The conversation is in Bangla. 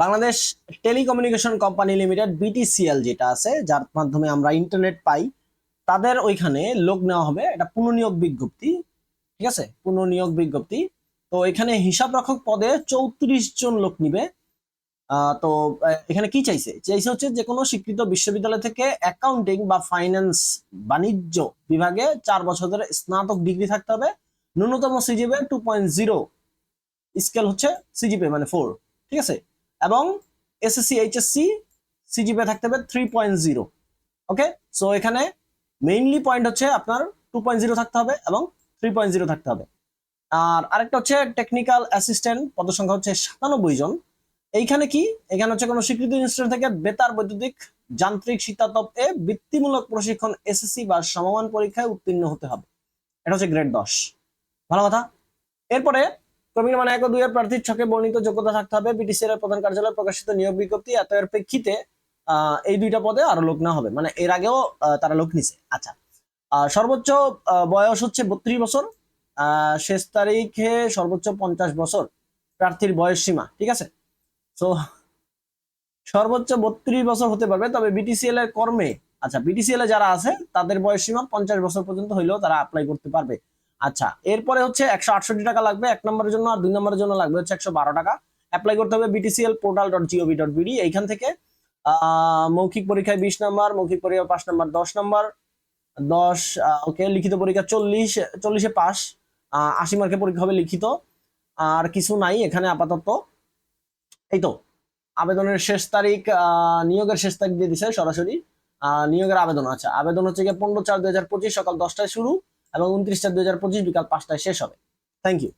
Bangladesh telecommunication company limited, BTCL যেটা আছে, যার মাধ্যমে আমরা ইন্টারনেট পাই, তাদের ওইখানে লোক নেওয়া হবে এটা পুনর্নিয়োগ বিজ্ঞপ্তি, ঠিক আছে? পুনর্নিয়োগ বিজ্ঞপ্তি। তো এখানে হিসাব রক্ষক পদে চৌত্রিশ জন লোক নিবে। তো এখানে কি চাইছে? চাইছে হচ্ছে যে কোনো স্বীকৃত বিশ্ববিদ্যালয় থেকে অ্যাকাউন্টিং বা ফাইন্যান্স বাণিজ্য বিভাগে চার বছর ধরে স্নাতক ডিগ্রি থাকতে হবে। ন্যূনতম CGPA two point zero scale হচ্ছে সিজিপে মানে ফোর ঠিক আছে? এবং এসএসসি এইচএসসি সিজিপে থাকতে হবে three point zero okay so এখানে মেইনলি পয়েন্ট হচ্ছে আপনার টু পয়েন্ট জিরো থাকতে হবে এবং থ্রি পয়েন্ট জিরো থাকতে হবে। আর আরেকটা হচ্ছে টেকনিক্যাল অ্যাসিস্ট্যান্ট পদসংখ্যা হচ্ছে সাতানব্বই জন। এইখানে কি? এখানে হচ্ছে কোনো স্বীকৃত ইনস্টিটিউট থেকে বেতার বৈদ্যুতিক যান্ত্রিক শীতাতপ এ বৃত্তিমূলক প্রশিক্ষণ এসএসসি বা সমমান পরীক্ষায় উত্তীর্ণ হতে হবে। এটা হচ্ছে গ্রেড দশ। ভালো কথা? এরপরে কর্মী মানে এক ও দুইয়ের প্রার্থীর ছকে বর্ণিত যোগ্যতা থাকতে হবে। বিটিসি এর প্রধান কার্যালয়ে প্রকাশিত নিয়োগ বিজ্ঞপ্তি। এত এর প্রেক্ষিতে এই দুইটা পদে আরও লোক না হবে। মানে এর আগেও তারা লোক নিছে। আচ্ছা। সর্বোচ্চ বয়স হচ্ছে বত্রিশ বছর। শেষ তারিখে সর্বোচ্চ পঞ্চাশ বছর। প্রার্থীর বয়স সীমা, ঠিক আছে? তো সর্বোচ্চ বত্রিশ বছর হতে পারবে। তবে বিটিসিএল এর কর্মে আচ্ছা বিটিসিএল এ যারা আছে, তাদের বয়স সীমা পঞ্চাশ বছর পর্যন্ত হইলেও তারা অ্যাপ্লাই করতে পারবে। আচ্ছা এরপরে হচ্ছে একশো আটষট্টি টাকা লাগবে, এক নম্বরের জন্য আর দুই নম্বরের জন্য লাগবে হচ্ছে একশো বারো টাকা। অ্যাপ্লাই করতে হবে BTCL portal dot gov dot BD এইখান থেকে মৌখিক পরীক্ষায় বিশ নম্বর, মৌখিক পরীক্ষা পাঁচ নম্বর, দশ নম্বর, দশ ওকে লিখিত পরীক্ষা চল্লিশ, চল্লিশে পাস আশি মার্কের পরীক্ষা হবে লিখিত, আর কিছু নাই এখানে আপাতত। এই তো, আবেদনের শেষ তারিখ নিয়োগের শেষ তারিখ দিয়ে দিছে সরাসরি নিয়োগের আবেদন আচ্ছা আবেদন হচ্ছে গিয়ে পনেরো চার দুই হাজার পঁচিশ সকাল দশটায় শুরু। এবং উনত্রিশটা দুই বিকাল পাঁচটায় শেষ হবে। Thank you